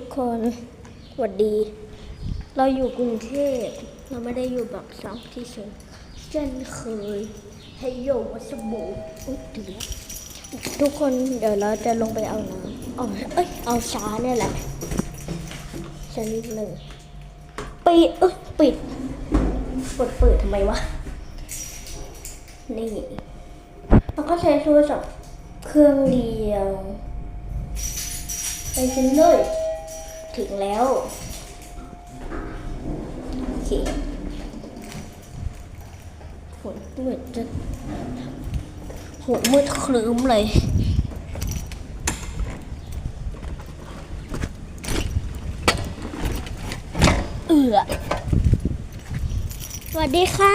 ทุกคนสวัสดี เราอยู่กรุงเทพ เราไม่ได้อยู่แบบซ้ำที่สุดเช่นเคยให้โยวัสบูอุ๊ยเดี๋ยวทุกคนเดี๋ยวเราจะลงไปเอาน้ำเอาเอ้ย เอาช้าเนี่ยแหละชนิดหนึ่งปิดเอ้ยปิดกดเปิดทำไมวะ นี่เราก็ใช้โทรศัพท์เครื่องเดียวไปกันเลย ถึงแล้ว โอเคฝนมืดจะหัวมืดคลื้มเลยเอือสวัสดีค่ะ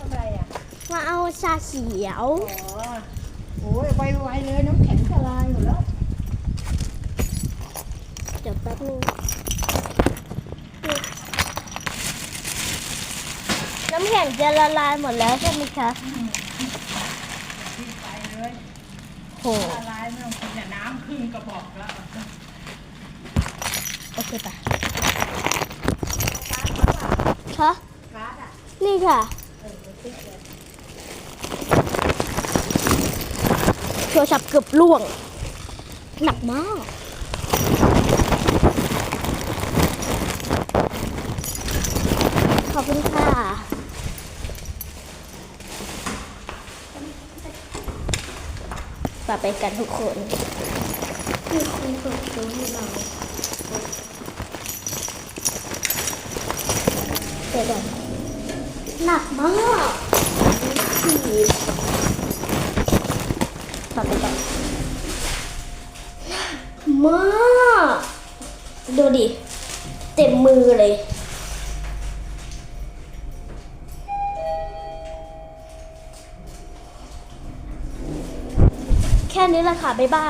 อะไรอะมาเอาชาเขียว อ๋อโอ้ยไวๆเลยน้ำแข็งละลายหมดแล้ว เดี๋ยวแป๊บนึง น้ำแข็งจะละลายหมดแล้วใช่ไหมคะไปเลยโหละลายไม่ต้องกินแต่น้ำครึ่งกระบอกแล้วโอเคปะคะการ์ดอะนี่ค่ะโทรศัพท์เกือบล่วง หนักมาก ขอบคุณค่ะ ป่าไปกันทุกคนมีคนเปิดตัวให้เราเดี๋ยวก่อนหนักมากขีดป่าไปก่อนมาก ดูดิ เต็มมือเลย แค่นี้แหละค่ะ บ๊ายบาย